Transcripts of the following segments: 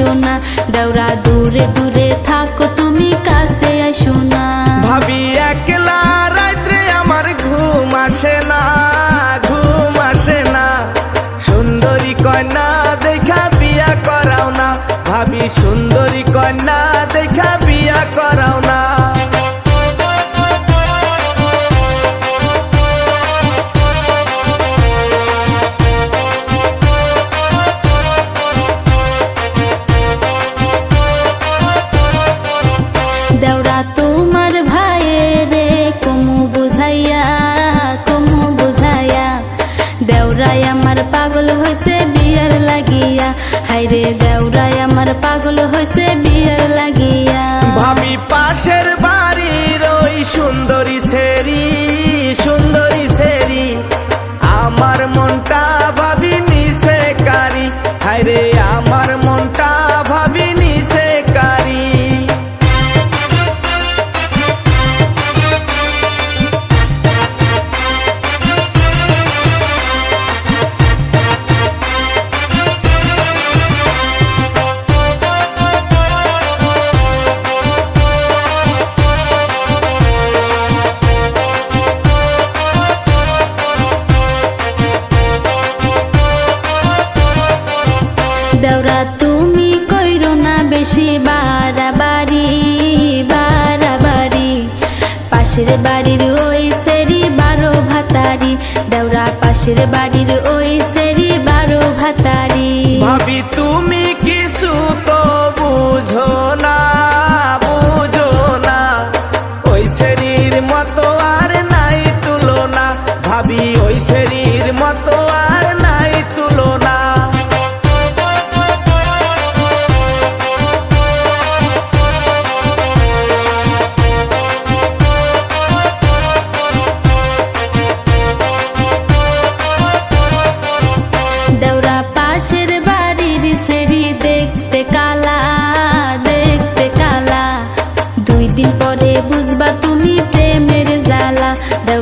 এসো না। দূরে দূরে থাকো, তুমি কাছে এসো না। ভাবি একলা রাত্রে আমার ঘুম আসে না, ঘুম আসে না। সুন্দরী কন্যা দেখা বিয়া করাও না। ভাবি সুন্দরী হাইরে দেউরাই, আমার পাগল হয়েছে বিয়ার লাগিয়া। ভাবি পাশের বাড়ির ওই সুন্দরী ছেড়ি সুন্দরী ছেড়ি, আমার মনটা দেওরা তুমি কইরো না, বেশি পাশের বাড়ির ওই সেরি বারো ভাতারি, দেওরা পাশের বাড়ির ওই সেরি বারো ভাতারি। ভাবি, তুমি কিছু তো বুঝো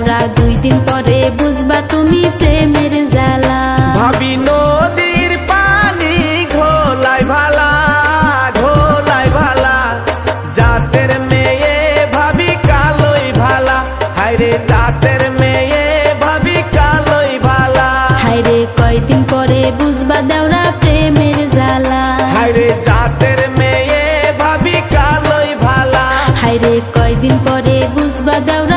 দেওরা দুই দিন পরে বুঝবা তুমি প্রেমের জ্বালা। ভাবি নদীর পানি ঘোলাই ভালা ঘোলাই ভালা। জাতের মেয়ে ভাবি কালোই ভালা। হায়রে জাতের মেয়ে ভাবি কালোই ভালা। হাইরে কয়দিন পরে বুঝবা দেওরা প্রেমের জ্বালা। হায়রে জাতের মেয়ে ভাবি কালোই ভালা। হাইরে কয়দিন পরে বুঝবা দেওরা